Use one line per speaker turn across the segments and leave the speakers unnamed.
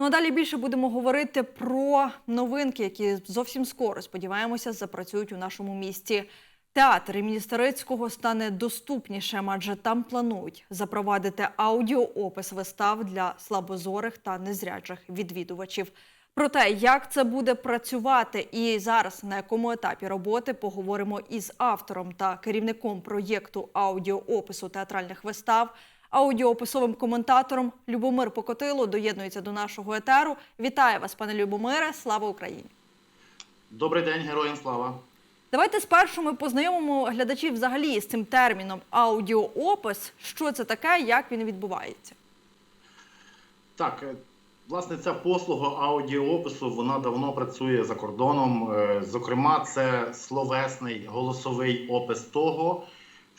Ну а далі більше будемо говорити про новинки, які зовсім скоро сподіваємося запрацюють у нашому місті. Театр імені Старицького стане доступнішим, адже там планують запровадити аудіоопис вистав для слабозорих та незрячих відвідувачів. Про те, як це буде працювати і зараз на якому етапі роботи, поговоримо із автором та керівником проєкту аудіоопису театральних вистав, аудіоописовим коментатором Любомир Покотило доєднується до нашого етеру. Вітаю вас, пане Любомире! Слава Україні!
Добрий день, героям слава.
Давайте спершу ми познайомимо глядачів взагалі з цим терміном аудіоопис. Що це таке, як він відбувається?
Так, е, власне, ця послуга аудіоопису вона давно працює за кордоном. Е, Зокрема, це словесний голосовий опис того,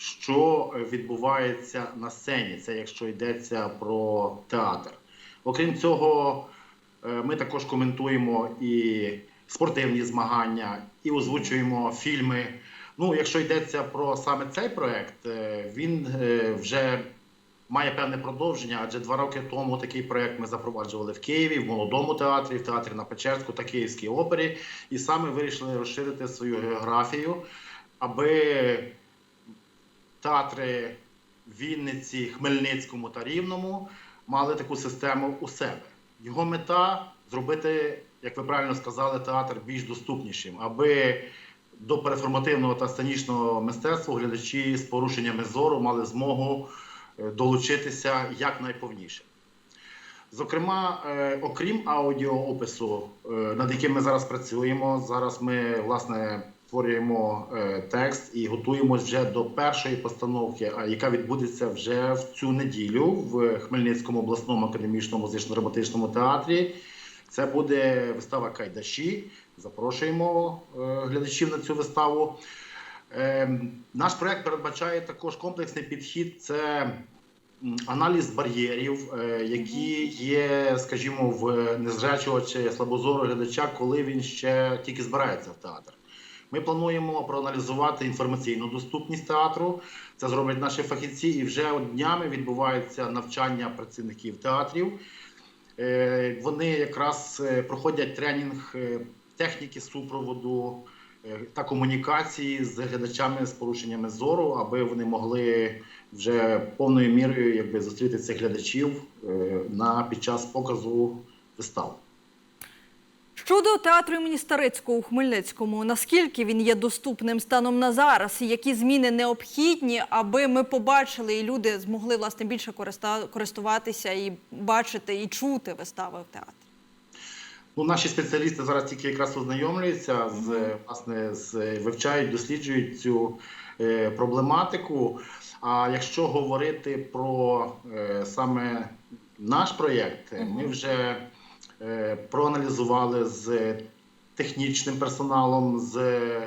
що відбувається на сцені. Це якщо йдеться про театр. Окрім цього, е, ми також коментуємо і спортивні змагання, і озвучуємо фільми. Ну, якщо йдеться про саме цей проект, е, він е, вже має певне продовження, адже два роки тому такий проект ми запроваджували в Києві, в молодому театрі, в театрі на Печерську та Київській опері, і саме вирішили розширити свою географію, аби театри Вінниці, Хмельницькому та Рівному мали таку систему у себе. Його мета зробити, як ви правильно сказали, театр більш доступнішим, аби до переформативного та сценічного мистецтва глядачі з порушеннями зору мали змогу е, долучитися якнайповніше. Зокрема, е, окрім аудіоопису, е, над яким ми зараз працюємо, зараз ми власне створюємо е, текст і готуємось вже до першої постановки, яка відбудеться вже в цю неділю в Хмельницькому обласному академічному музично-драматичному театрі. Це буде вистава Кайдаші. Запрошуємо е, глядачів на цю виставу. Е, Наш проект передбачає також комплексний підхід. Це аналіз бар'єрів, які є, скажімо, в незрячого чи слабозорого глядача, коли він ще тільки збирається в театр. Ми плануємо проаналізувати інформаційну доступність театру. Це зроблять наші фахівці, і вже днями відбувається навчання працівників театрів. Е, Вони якраз е, проходять тренінг е, техніки супроводу та комунікації з глядачами з порушеннями зору, аби вони могли вже повною мірою якби, зустріти цих глядачів на, під час показу вистав.
Щодо театру імені Старицького у Хмельницькому, наскільки він є доступним станом на зараз, і які зміни необхідні, аби ми побачили і люди змогли власне більше користуватися і бачити і чути вистави в театрі?
Ну, наші спеціалісти зараз тільки якраз ознайомлюються з власне з вивчають, досліджують цю е, проблематику. А якщо говорити про е, саме наш проєкт, ми вже проаналізували з технічним персоналом, з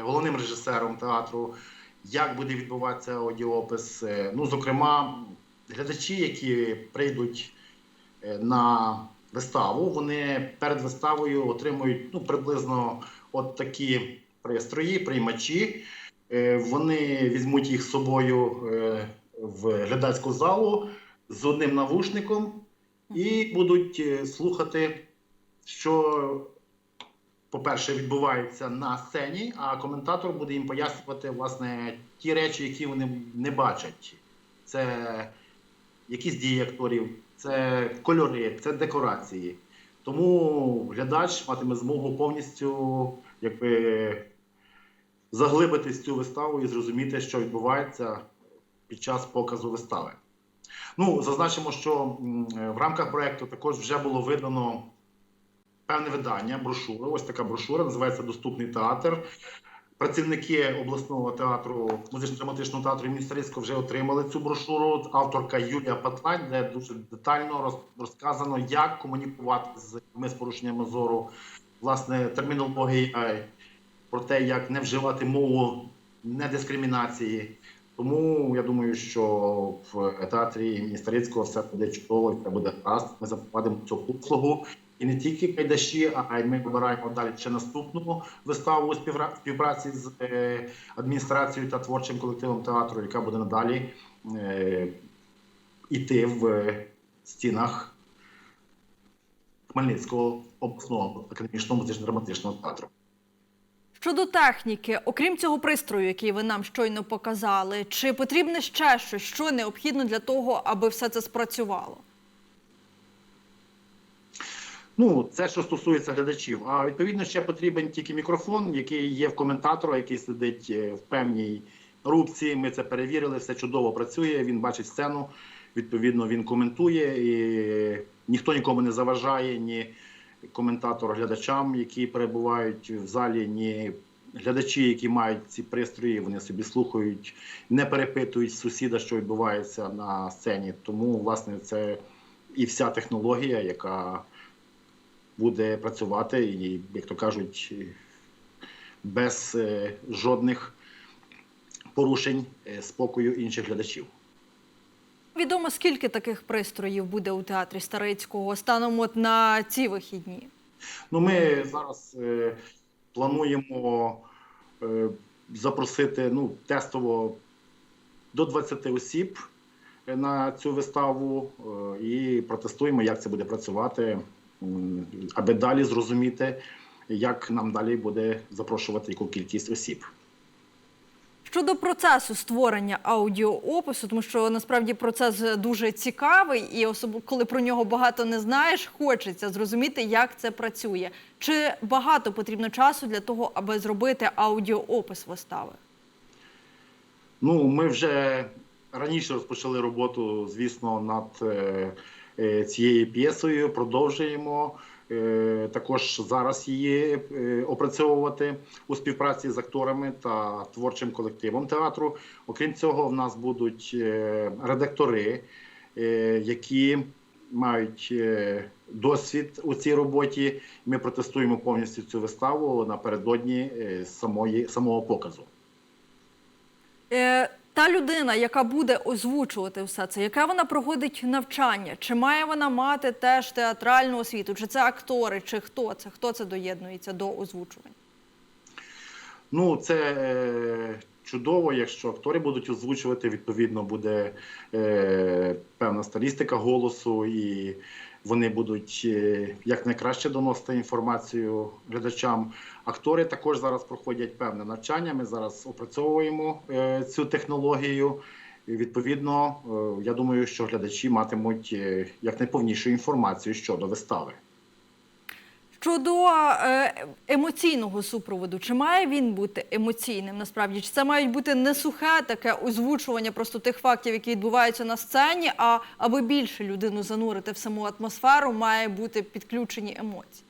головним режисером театру, як буде відбуватися аудіопис. Е, Ну, зокрема, глядачі, які прийдуть е, на виставу, вони перед виставою отримують ну, приблизно от такі пристрої, приймачі. Е, Вони візьмуть їх з собою е, в глядацьку залу з одним навушником і будуть е, слухати, що, по-перше, відбувається на сцені, а коментатор буде їм пояснювати власне ті речі, які вони не бачать. Це якісь дії акторів, це кольори, це декорації. Тому глядач матиме змогу повністю якби, заглибитись в цю виставу і зрозуміти, що відбувається під час показу вистави. Ну, зазначимо, що в рамках проєкту також вже було видано певне видання, брошура. Ось така брошура, називається Доступний театр. Працівники обласного театру, музично-драматичного театру імені Старицького вже отримали цю брошуру. Авторка Юлія Патлань, де дуже детально роз- розказано, як комунікувати з людьми з порушеннями зору, власне, термінологія, про те, як не вживати мову недискримінації. Тому я думаю, що в театрі імені Старицького все буде чудово, все буде гаразд. Ми запровадимо цю послугу. І не тільки кайдаші, а й ми вибираємо далі ще наступну виставу у співпраці з е, адміністрацією та творчим колективом театру, яка буде надалі йти в е, стінах Хмельницького обласного академічного музично-драматичного театру.
Щодо техніки, окрім цього пристрою, який ви нам щойно показали, чи потрібне ще щось, що необхідно для того, аби все це спрацювало?
Ну, це що стосується глядачів. А відповідно ще потрібен тільки мікрофон, який є в коментатора, який сидить е, в певній рубці. Ми це перевірили, все чудово працює. Він бачить сцену. Відповідно, він коментує і ніхто нікому не заважає, ні коментатор глядачам, які перебувають в залі, ні глядачі, які мають ці пристрої, вони собі слухають, не перепитують сусіда, що відбувається на сцені. Тому, власне, це і вся технологія, яка буде працювати, і, як то кажуть, без е, жодних порушень е, спокою інших глядачів.
Відомо, скільки таких пристроїв буде у театрі Старицького станом от на ці вихідні?
Ну, ми зараз е, плануємо е, запросити ну, тестово до 20 осіб е, на цю виставу е, і протестуємо, як це буде працювати, аби далі зрозуміти, як нам далі буде запрошувати яку кількість осіб.
Щодо процесу створення аудіоопису, тому що насправді процес дуже цікавий, і особливо коли про нього багато не знаєш, хочеться зрозуміти, як це працює. Чи багато потрібно часу для того, аби зробити аудіоопис вистави?
Ну, ми вже раніше розпочали роботу, звісно, над е, цією п'єсою. Продовжуємо е, також зараз її е, опрацьовувати у співпраці з акторами та творчим колективом театру. Окрім цього, в нас будуть е, редактори, е, які мають е, досвід у цій роботі. Ми протестуємо повністю цю виставу напередодні е, самої самого показу.
Е, та людина, яка буде озвучувати все це, яке вона проходить навчання, чи має вона мати теж театральну освіту, чи це актори, чи хто це? Хто це доєднується до озвучувань?
Ну, це е, чудово, якщо актори будуть озвучувати, відповідно буде е, певна стилістика голосу, і вони будуть е, якнайкраще доносити інформацію глядачам. Актори також зараз проходять певне навчання. Ми зараз опрацьовуємо е, цю технологію. Відповідно, е, я думаю, що глядачі матимуть е, якнайповнішу інформацію щодо вистави.
Щодо емоційного супроводу, чи має він бути емоційним насправді? Чи це мають бути не сухе таке озвучування просто тих фактів, які відбуваються на сцені, а аби більше людину занурити в саму атмосферу, має бути підключені емоції?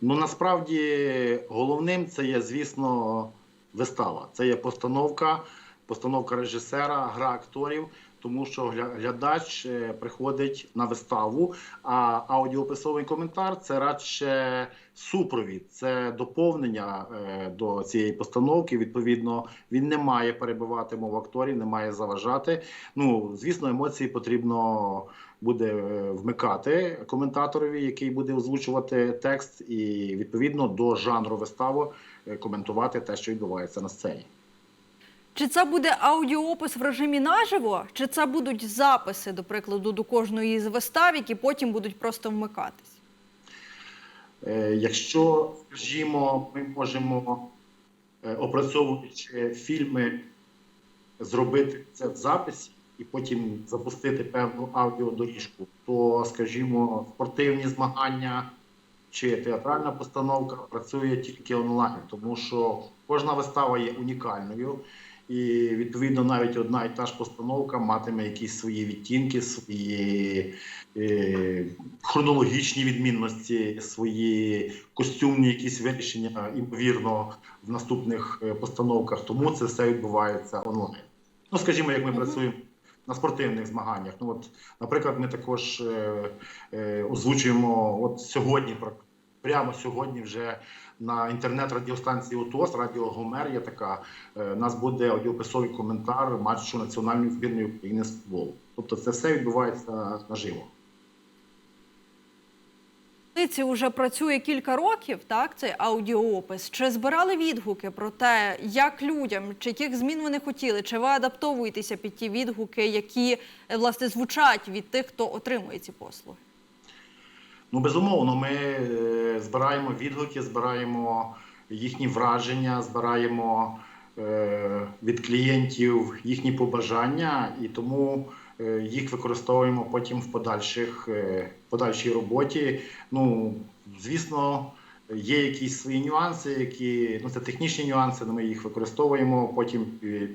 Ну насправді головним це є, звісно, вистава. Це є постановка, постановка режисера, гра акторів. Тому що глядач е, приходить на виставу, а аудіописовий коментар це радше супровід, це доповнення е, до цієї постановки. Відповідно, він не має перебивати мову акторів, не має заважати. Ну, звісно, емоції потрібно буде е, вмикати коментаторові, який буде озвучувати текст, і відповідно до жанру вистави е, коментувати те, що відбувається на сцені.
Чи це буде аудіоопис в режимі наживо, чи це будуть записи, до прикладу, до кожної з вистав, які потім будуть просто вмикатись?
Е, Якщо, скажімо, ми можемо, опрацьовуючи фільми, зробити це в записі і потім запустити певну аудіодоріжку, то, скажімо, спортивні змагання чи театральна постановка працює тільки онлайн, тому що кожна вистава є унікальною. І відповідно навіть одна і та ж постановка матиме якісь свої відтінки, свої е, хронологічні відмінності, свої костюмні якісь вирішення, ймовірно, в наступних е, постановках. Тому це все відбувається онлайн. Ну, скажімо, як ми працюємо на спортивних змаганнях. Ну, от, наприклад, ми також е, е, озвучуємо от сьогодні, пр- прямо сьогодні вже на інтернет-радіостанції ОТОС, Радіо Гомер є така. е, У нас буде аудіописовий коментар матчу національної збірної України з футболу. Тобто це все відбувається наживо.
Ці вже працює кілька років, так, цей аудіоопис. Чи збирали відгуки про те, як людям, чи яких змін вони хотіли, чи ви адаптовуєтеся під ті відгуки, які е, власне звучать від тих, хто отримує ці послуги?
Ну, безумовно, ми е, збираємо відгуки, збираємо їхні враження, збираємо е, від клієнтів їхні побажання, і тому їх використовуємо потім в подальших, е, подальшій роботі. Ну, звісно, є якісь свої нюанси, які ну це технічні нюанси, але ми їх використовуємо потім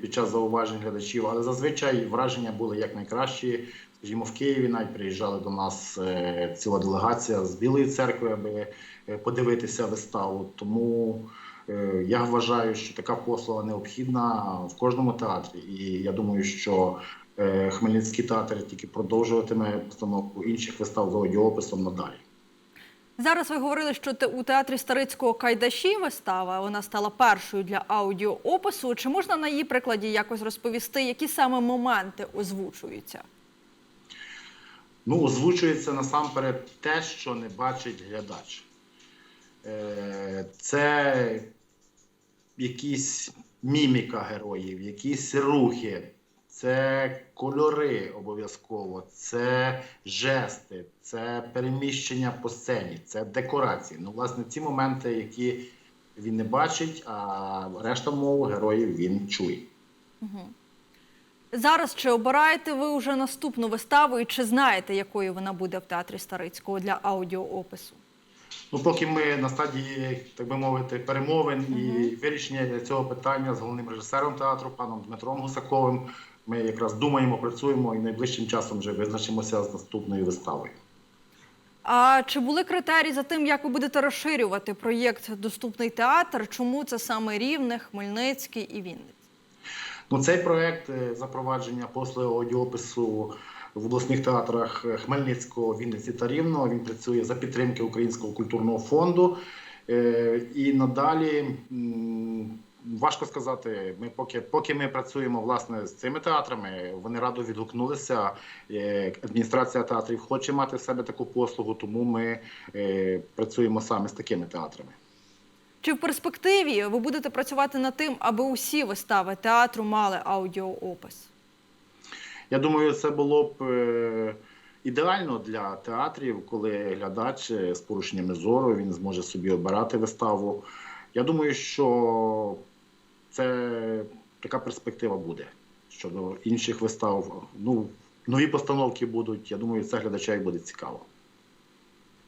під час зауважень глядачів. Але зазвичай враження були як найкращі. Скажімо, в Києві навіть приїжджали до нас е, ціла делегація з Білої церкви, аби е, подивитися виставу. Тому е, я вважаю, що така послуга необхідна в кожному театрі. І я думаю, що е, Хмельницький театр тільки продовжуватиме постановку інших вистав з аудіописом надалі.
Зараз ви говорили, що у театрі Старицького Кайдаші вистава вона стала першою для аудіоопису. Чи можна на її прикладі якось розповісти, які саме моменти озвучуються?
Ну, озвучується насамперед те, що не бачить глядач. Е, Це якісь міміка героїв, якісь рухи, це кольори обов'язково, це жести, це переміщення по сцені, це декорації. Ну, власне, ці моменти, які він не бачить, а решта мов героїв він чує.
Зараз чи обираєте ви вже наступну виставу, і чи знаєте, якою вона буде в театрі Старицького для аудіоопису?
Ну, поки ми на стадії, так би мовити, перемовин і вирішення цього питання з головним режисером театру, паном Дмитром Гусаковим, ми якраз думаємо, працюємо і найближчим часом вже визначимося з наступною виставою.
А чи були критерії за тим, як ви будете розширювати проєкт Доступний театр? Чому це саме Рівне, Хмельницький і Вінниця?
Ну, цей проект е, запровадження послуги аудіопису в обласних театрах Хмельницького, Вінниці та Рівного. Він працює за підтримки Українського культурного фонду. Е, І надалі важко сказати. Ми поки, поки ми працюємо власне з цими театрами, вони радо відгукнулися. Е, Адміністрація театрів хоче мати в себе таку послугу, тому ми е, працюємо саме з такими театрами.
Чи в перспективі ви будете працювати над тим, аби усі вистави театру мали аудіоопис?
Я думаю, це було б е, ідеально для театрів, коли глядач з порушеннями зору він зможе собі обирати виставу. Я думаю, що це така перспектива буде щодо інших вистав. Ну, нові постановки будуть. Я думаю, це глядачам буде цікаво.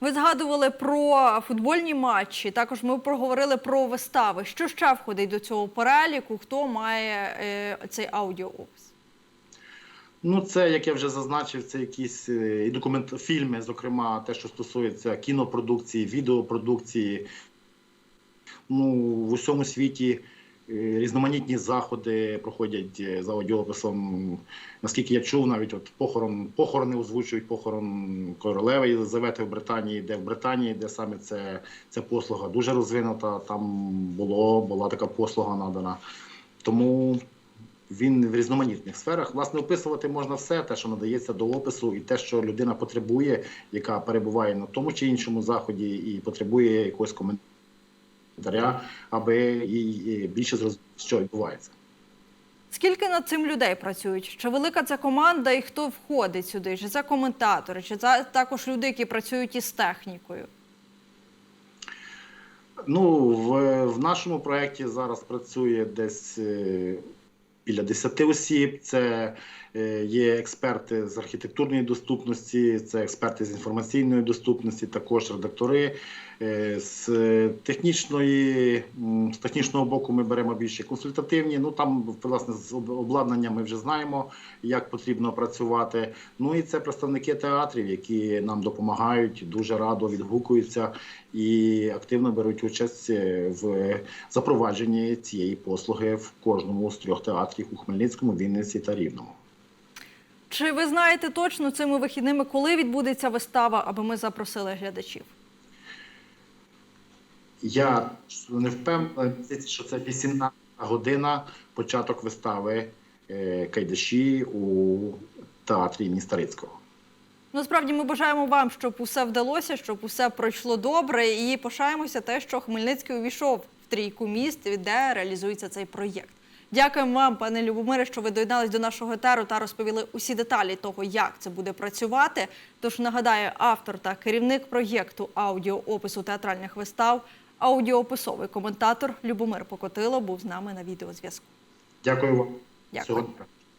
Ви згадували про футбольні матчі. Також ми проговорили про вистави. Що ще входить до цього переліку? Хто має е, цей аудіоопис?
Ну, це, як я вже зазначив, це якісь е, і документ фільми, зокрема, те, що стосується кінопродукції, відеопродукції. Ну, в усьому світі різноманітні заходи проходять е, за аудіописом. Наскільки я чув, навіть от похорон, похорони озвучують похорон королеви Єлизавети в Британії, де в Британії, де саме це, ця послуга дуже розвинута. Там було, була така послуга надана. Тому він в різноманітних сферах. Власне, описувати можна все, те, що надається до опису, і те, що людина потребує, яка перебуває на тому чи іншому заході, і потребує якогось коментаря, аби їй е, більше зрозуміти, що відбувається.
Скільки над цим людей працюють? Чи велика ця команда і хто входить сюди? Чи це коментатори, чи це також люди, які працюють із технікою?
Ну, в, в нашому проєкті зараз працює десь е, біля 10 осіб. Це е, є експерти з архітектурної доступності, це експерти з інформаційної доступності, також редактори. Е, З технічної, з технічного боку ми беремо більше консультативні. Ну там власне з обладнанням ми вже знаємо, як потрібно працювати. Ну і це представники театрів, які нам допомагають, дуже радо відгукуються і активно беруть участь е, в запровадженні цієї послуги в кожному з трьох театрів у Хмельницькому, Вінниці та Рівному.
Чи ви знаєте точно цими вихідними, коли відбудеться вистава, аби ми запросили глядачів?
Я не впевнений, що це 18 година початок вистави е, Кайдаші у театрі міста Рицького.
Насправді ну, ми бажаємо вам, щоб усе вдалося, щоб усе пройшло добре, і пишаємося те, що Хмельницький увійшов в трійку міст, де реалізується цей проєкт. Дякуємо вам, пане Любомире, що ви доєднались до нашого етеру та розповіли усі деталі того, як це буде працювати. Тож нагадаю, автор та керівник проєкту аудіоопису театральних вистав Аудіописовий коментатор Любомир Покотило був з нами на відеозв'язку.
Дякую вам.
Дякую.